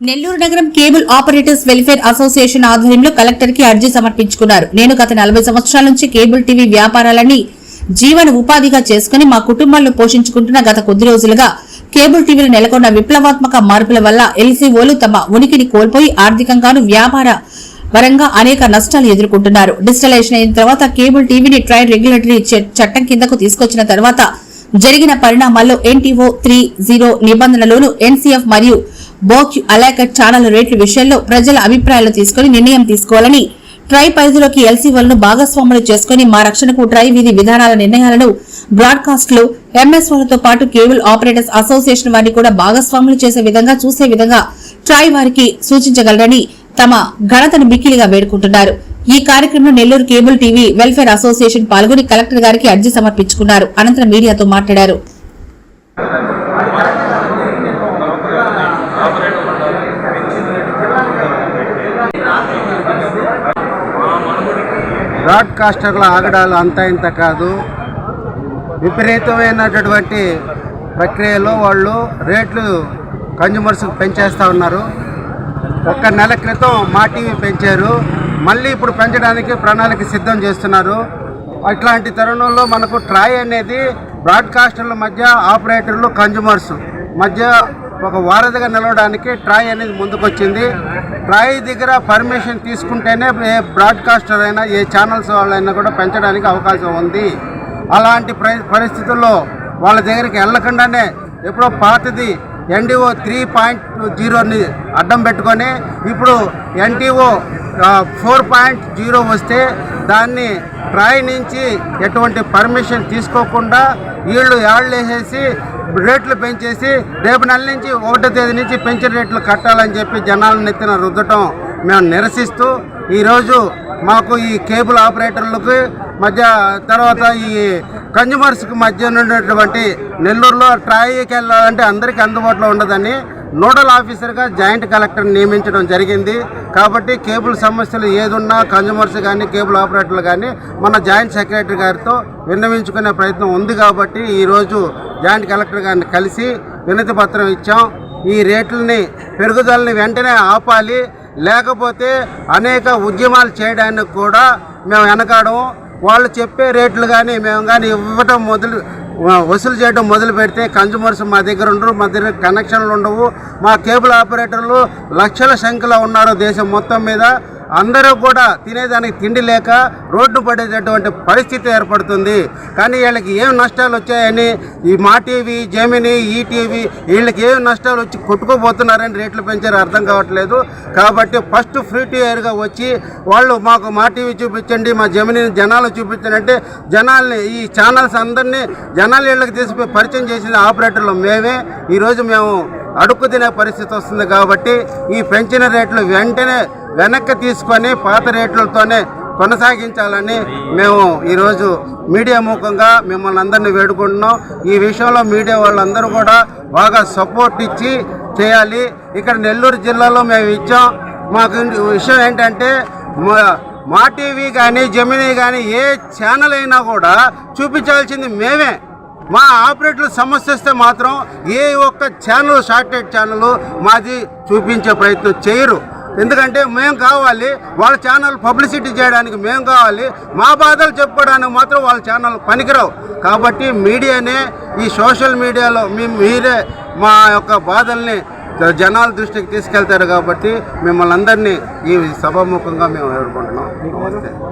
నెల్లూరు నగరం cable operators welfare association ఆధ్వర్యంలో కలెక్టర్కి అర్జీ సమర్పించుకున్నారు. నేను గత నలభై సంవత్సరాల నుంచి కేబుల్ టీవీ వ్యాపారాలని జీవన ఉపాధిగా చేసుకుని మా కుటుంబాలను పోషించుకుంటున్న గత కొద్ది రోజులుగా కేబుల్ టీవీలు నెలకొన్న విప్లవాత్మక మార్పుల వల్ల ఎల్సీఓలు తమ ఉనికిని కోల్పోయి ఆర్థికంగాను వ్యాపార పరంగా అనేక నష్టాలు ఎదుర్కొంటున్నారు. డిజిటలైజేషన్ అయిన తర్వాత కేబుల్ టీవీని ట్రైల్ రెగ్యులేటరీ చట్టం కిందకు తీసుకొచ్చిన తర్వాత జరిగిన పరిణామాల్లో ఎన్టీఓ త్రీ జీరో నిబంధనలోను ఎన్సీఎఫ్ మరియు బోక్యూ అలాకట్ ఛానల్ రేట్ల విషయంలో ప్రజల అభిప్రాయాలు తీసుకుని నిర్ణయం తీసుకోవాలని ట్రై పరిధిలోకి ఎల్సీఓలను భాగస్వాములు చేసుకుని మా రక్షణకు ట్రై విధి విధానాల నిర్ణయాలను బ్రాడ్కాస్ట్లు ఎంఎస్ఓలతో పాటు కేబుల్ ఆపరేటర్స్ అసోసియేషన్ వారిని కూడా భాగస్వాములు చేసే విధంగా చూసే విధంగా ట్రై వారికి సూచించగలరని తమ ఘనతను మిక్కిలిగా వేడుకుంటున్నారు. ఈ కార్యక్రమంలో Nellore cable TV welfare association పాల్గొని కలెక్టర్ గారికి అర్జీ సమర్పించుకున్నారు. అనంతరం మీడియాతో మాట్లాడారు. బ్రాడ్కాస్టర్ల ఆగడాలు అంతా ఇంత కాదు. విపరీతమైనటువంటి ప్రక్రియలో వాళ్ళు రేట్లు కన్జ్యూమర్స్కి పెంచేస్తూ ఉన్నారు. ఒక్క నెల క్రితం మా టీవీ పెంచారు. మళ్ళీ ఇప్పుడు పెంచడానికి ప్రణాళిక సిద్ధం చేస్తున్నారు. అట్లాంటి తరుణంలో మనకు ట్రాయ్ అనేది బ్రాడ్కాస్టర్ల మధ్య ఆపరేటర్లు కన్జ్యూమర్స్ మధ్య ఒక వారధిగా నిలవడానికి ట్రాయ్ అనేది ముందుకొచ్చింది. ట్రాయ్ దగ్గర పర్మిషన్ తీసుకుంటేనే ఏ బ్రాడ్కాస్టర్ అయినా ఏ ఛానల్స్ వాళ్ళైనా కూడా పెంచడానికి అవకాశం ఉంది. అలాంటి పరిస్థితుల్లో వాళ్ళ దగ్గరికి వెళ్ళకుండానే ఎప్పుడో పాతది ఎన్డీఓ త్రీ పాయింట్ జీరోని అడ్డం పెట్టుకొని ఇప్పుడు ఎన్టీఓ ఫోర్ పాయింట్ జీరో వస్తే దాన్ని ట్రాయ్ నుంచి ఎటువంటి పర్మిషన్ తీసుకోకుండా వీళ్ళు ఏళ్ళేసేసి రేట్లు పెంచేసి రేపు నెల నుంచి ఒకటో తేదీ నుంచి పెంచిన రేట్లు కట్టాలని చెప్పి జనాలను నెత్తిన రుద్దటం మేము నిరసిస్తూ ఈరోజు మాకు ఈ కేబుల్ ఆపరేటర్లకు మధ్య తర్వాత ఈ కన్జ్యూమర్స్కి మధ్య ఉన్నటువంటి నెల్లూరులో ట్రాయికి వెళ్ళాలంటే అందరికీ అందుబాటులో ఉండదని నోడల్ ఆఫీసర్గా జాయింట్ కలెక్టర్ నియమించడం జరిగింది. కాబట్టి కేబుల్ సమస్యలు ఏదున్నా కన్జ్యూమర్స్ కానీ కేబుల్ ఆపరేటర్లు కానీ మన జాయింట్ సెక్రటరీ గారితో విన్నవించుకునే ప్రయత్నం ఉంది కాబట్టి ఈరోజు జాయింట్ కలెక్టర్ గారిని కలిసి వినతి పత్రం ఇచ్చాం. ఈ రేట్లని పెరుగుదలని వెంటనే ఆపాలి. లేకపోతే అనేక ఉద్యమాలు చేయడానికి కూడా మేము వెనకాడము. వాళ్ళు చెప్పే రేట్లు కానీ మేము కానీ ఇవ్వటం మొదలు వసూలు చేయడం మొదలు పెడితే కన్జ్యూమర్స్ మా దగ్గర ఉండరు మా దగ్గర కనెక్షన్లు ఉండవు. మా కేబుల్ ఆపరేటర్లు లక్షల సంఖ్యలో ఉన్నారు దేశం మొత్తం మీద. అందరూ కూడా తినేదానికి తిండి లేక రోడ్డు పడేటటువంటి పరిస్థితి ఏర్పడుతుంది. కానీ వీళ్ళకి ఏం నష్టాలు వచ్చాయని ఈ మా టీవీ జెమిని ఈటీవీ వీళ్ళకి ఏం నష్టాలు వచ్చి కొట్టుకోబోతున్నారని రేట్లు పెంచారు అర్థం కావట్లేదు. కాబట్టి ఫస్ట్ ఫ్రీ టు ఎయిర్గా వచ్చి వాళ్ళు మాకు మా టీవీ చూపించండి మా జమిని జనాలు చూపించండి అంటే జనాల్ని ఈ ఛానల్స్ అందరినీ జనాలు ఇళ్ళకి తీసిపోయి పరిచయం చేసిన ఆపరేటర్లు మేమే. ఈరోజు మేము అడుక్కు తినే పరిస్థితి వస్తుంది కాబట్టి ఈ పెంచిన రేట్లు వెంటనే వెనక్కి తీసుకొని పాత రేట్లతోనే కొనసాగించాలని మేము ఈరోజు మీడియా ముఖంగా మిమ్మల్ని అందరినీ వేడుకుంటున్నాం. ఈ విషయంలో మీడియా వాళ్ళందరూ కూడా బాగా సపోర్ట్ ఇచ్చి చేయాలి. ఇక్కడ నెల్లూరు జిల్లాలో మేము ఇచ్చాం. మాకు విషయం ఏంటంటే మా- మా టీవీ కానీ జమినీ కానీ ఏ ఛానల్ అయినా కూడా చూపించాల్సింది మేమే. మా ఆపరేటర్లు సమస్య వస్తే మాత్రం ఏ ఒక్క ఛానల్ షార్టెడ్ ఛానల్ మాది చూపించే ప్రయత్నం చేయరు. ఎందుకంటే మేము కావాలి వాళ్ళ ఛానల్ పబ్లిసిటీ చేయడానికి మేము కావాలి. మా బాధలు చెప్పుకోవడానికి మాత్రం వాళ్ళ ఛానల్ పనికిరావు. కాబట్టి మీడియానే ఈ సోషల్ మీడియాలో మీరే మా యొక్క బాధల్ని జనాల దృష్టికి తీసుకెళ్తారు కాబట్టి మిమ్మల్ని అందరినీ ఈ సభాముఖంగా మేము ఎదుర్కొంటున్నాం